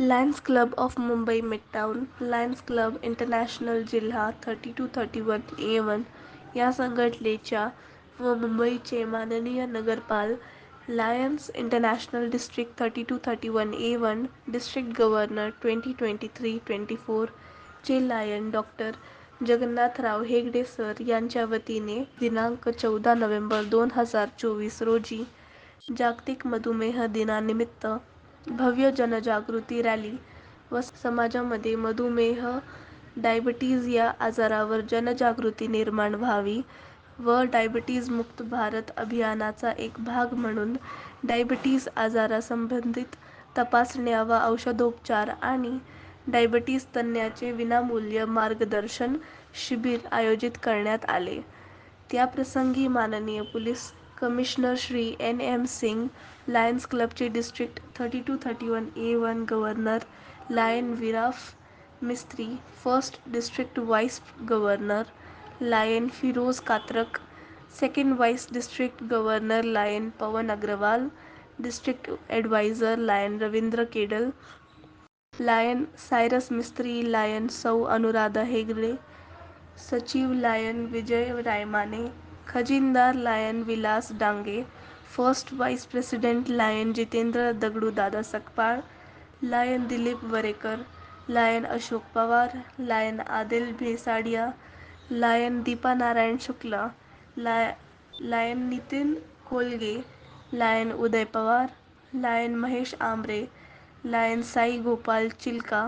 Lions Club of Mumbai Midtown Lions Club International जिल्हा thirty two thirty one A one या संघटनेच्या व मुंबईचे माननीय नगरपाल Lions International District thirty two thirty one A one District Governor twenty twenty three twenty four चे Lion doctor Jagannathrao Hegde sir यांच्या वतीने दिनांक चौदा नोव्हेंबर दोन हजार चोवीस रोजी जागतिक मधुमेह दिनानिमित्त भव्य जनजागृती रॅली व समाजामध्ये मधुमेह डायबिटीज या आजारावर जनजागृती निर्माण व्हावी व डायबिटीज मुक्त भारत अभियानाचा एक भाग म्हणून डायबिटीज आजारासंबंधित तपासण्या व औषधोपचार आणि डायबिटीज तज्ज्ञाचे विनामूल्य मार्गदर्शन शिबिर आयोजित करण्यात आले. त्याप्रसंगी माननीय police commissioner Shri N M Singh Lions क्लबचे district thirty two thirty one A one governor Lion Viraf Mistry first district vice governor Lion Firoz Katrak second vice district governor Lion Pawan Agarwal district advisor Lion Ravindra Kedal Lion Cyrus Mistry Lion सौ अनुराधा हेगडे सचिव lion Vijay Raimane खजिनदार Lion Vilas Dange first vice president Lion Jitendra Dagdudada Sakpal Lion Dilip Varekar Lion Ashok Pawar Lion Adil Bhesadia Lion Deepa Narayan Shukla लाय Lion Nitin Kolge Lion Uday Pawar Lion Mahesh Ambre Lion Sai Gopal Chilka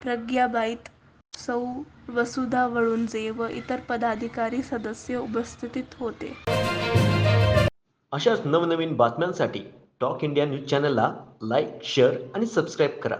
प्रज्ञाबाईत सौ वसुधा वळुंजे व इतर पदाधिकारी सदस्य उपस्थित होते. अशाच नवनवीन बातम्यांसाठी टॉक इंडिया न्यूज चॅनलला लाईक शेअर आणि सबस्क्राईब करा.